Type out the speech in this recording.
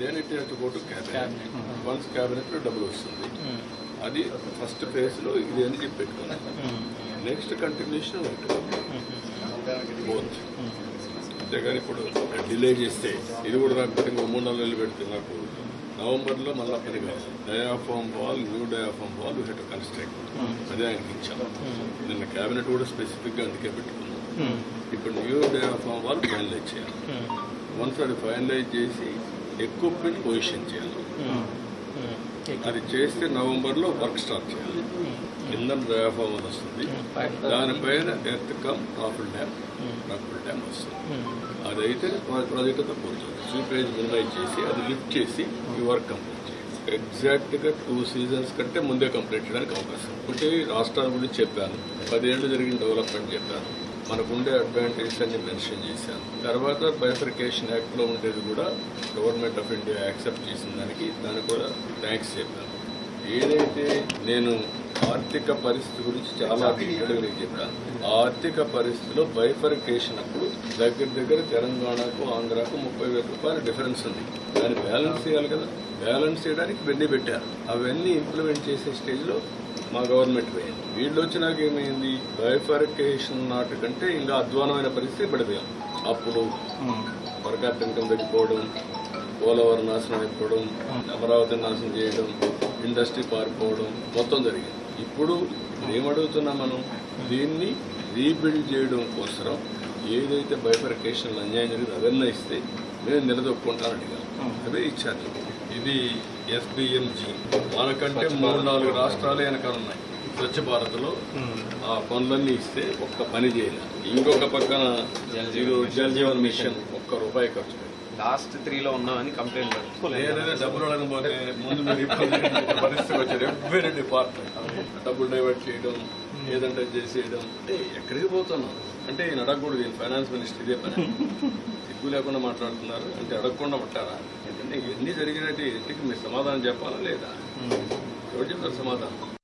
Then to cabinet? Once క్యాబినెట్లో డబ్బులు వస్తుంది. అది ఫస్ట్ ఫేజ్లో ఇది అని చెప్పి పెట్టుకున్నాం నెక్స్ట్ కంటిన్యూషన్ బోత్ అంతేగాని ఇప్పుడు డిలే చేస్తే ఇది కూడా రాకపోతే ఇంకో మూడు నాలుగు నెలలు పెడితే నాకు నవంబర్లో మళ్ళీ పని కాదు diaphragm wall new diaphragm wall హెట్ కన్స్ట్రక్ట్. అదే ఆయనకి ఇచ్చాను. నిన్న క్యాబినెట్ కూడా స్పెసిఫిక్గా అందుకే పెట్టుకున్నాం ఇప్పుడు న్యూ డయాఫామ్ వాల్ ఫైనలైజ్ చేయాలి. వన్స్ అది ఫైనలైజ్ చేసి ఎక్విప్మెంట్ పొజిషన్ చేయాలి. అది చేస్తే నవంబర్లో వర్క్ స్టార్ట్ చేయాలి కింద డయాఫామ్ అది వస్తుంది. దానిపైన earth cum rockfill dam rockfill dam వస్తుంది. అదైతే ప్రాజెక్ట్ అంతా పోతుంది సూపరేజ్ మినిమైజ్ చేసి అది లిఫ్ట్ చేసి ఈ వర్క్ కంప్లీట్ చేయాలి. ఎగ్జాక్ట్గా టూ సీజన్స్ కంటే ముందే కంప్లీట్ చేయడానికి అవకాశం. ఒకటి రాష్ట్రాల గురించి చెప్పాను. పదేళ్ళు జరిగిన డెవలప్మెంట్ చెప్పాను. మనకుండే అడ్వాంటేజ్ అని మెన్షన్ చేశాను. తర్వాత బైఫర్కేషన్ యాక్ట్లో ఉండేది కూడా గవర్నమెంట్ ఆఫ్ ఇండియా యాక్సెప్ట్ చేసిన దానికి దానికి కూడా థ్యాంక్స్ చెప్పాను. ఏదైతే నేను ఆర్థిక పరిస్థితి గురించి చాలా డీటెయిల్గా చెప్పాను ఆ ఆర్థిక పరిస్థితిలో బైఫర్కేషన్ అప్పుడు దగ్గర దగ్గర తెలంగాణకు ఆంధ్రాకు ముప్పై వేల రూపాయల డిఫరెన్స్ ఉంది. దాన్ని బ్యాలెన్స్ చేయాలి కదా. బ్యాలెన్స్ చేయడానికి వెన్నీ పెట్టారు. అవన్నీ ఇంప్లిమెంట్ చేసే స్టేజ్లో మా గవర్నమెంట్ పోయింది వీళ్ళు వచ్చినాక ఏమైంది బైఫర్కేషన్ నాటికంటే ఇంకా అధ్వానమైన పరిస్థితి పడిపోయాం. అప్పుడు పరకాప్ ఇన్కమ్ తగ్గిపోవడం పోలవరం నాశనం అయిపోవడం అమరావతి నాశనం చేయడం ఇండస్ట్రీ పారిపోవడం మొత్తం జరిగింది. ఇప్పుడు ఏమడుగుతున్నాం మనం? దీన్ని రీబిల్డ్ చేయడం కోసం ఏదైతే బైఫర్కేషన్ అన్యాయం జరిగింది అవన్నీ ఇస్తే నేను నిలదొక్కుంటాను అడిగాను అదే ఇచ్చాను ఇది ఎస్బిఎంజీ. మనకంటే మూడు నాలుగు రాష్ట్రాలే వెనకాల ఉన్నాయి. స్వచ్ఛ భారత్లో ఆ పనులన్నీ ఇస్తే ఒక్క పని చేయాలి. ఇంకొక పక్కన జల్ జీవన్ మిషన్. ఒక్క రూపాయి ఖర్చు. లాస్ట్ త్రీలో ఉన్నామని కంప్లైంట్ ఏదైనా డబ్బులు అడగకపోతే ముందు పరిస్థితికి వచ్చారు ఎవ్రీ డిపార్ట్మెంట్ డబ్బులు డైవర్ట్ చేయడం ఏదంటే చేసేయడం. అంటే ఎక్కడికి పోతున్నాం అంటే ఈయన అడగకూడదు ఈయన ఫైనాన్స్ మినిస్టర్ ఇదే పని. సిగ్గు లేకుండా మాట్లాడుతున్నారు. అంటే అడగకుండా ఉంటారా అంటే ఇవన్నీ జరిగినట్టు ఇంటికి మీరు సమాధానం చెప్పాలా లేదా? ఎవరు చెప్తారు సమాధానం?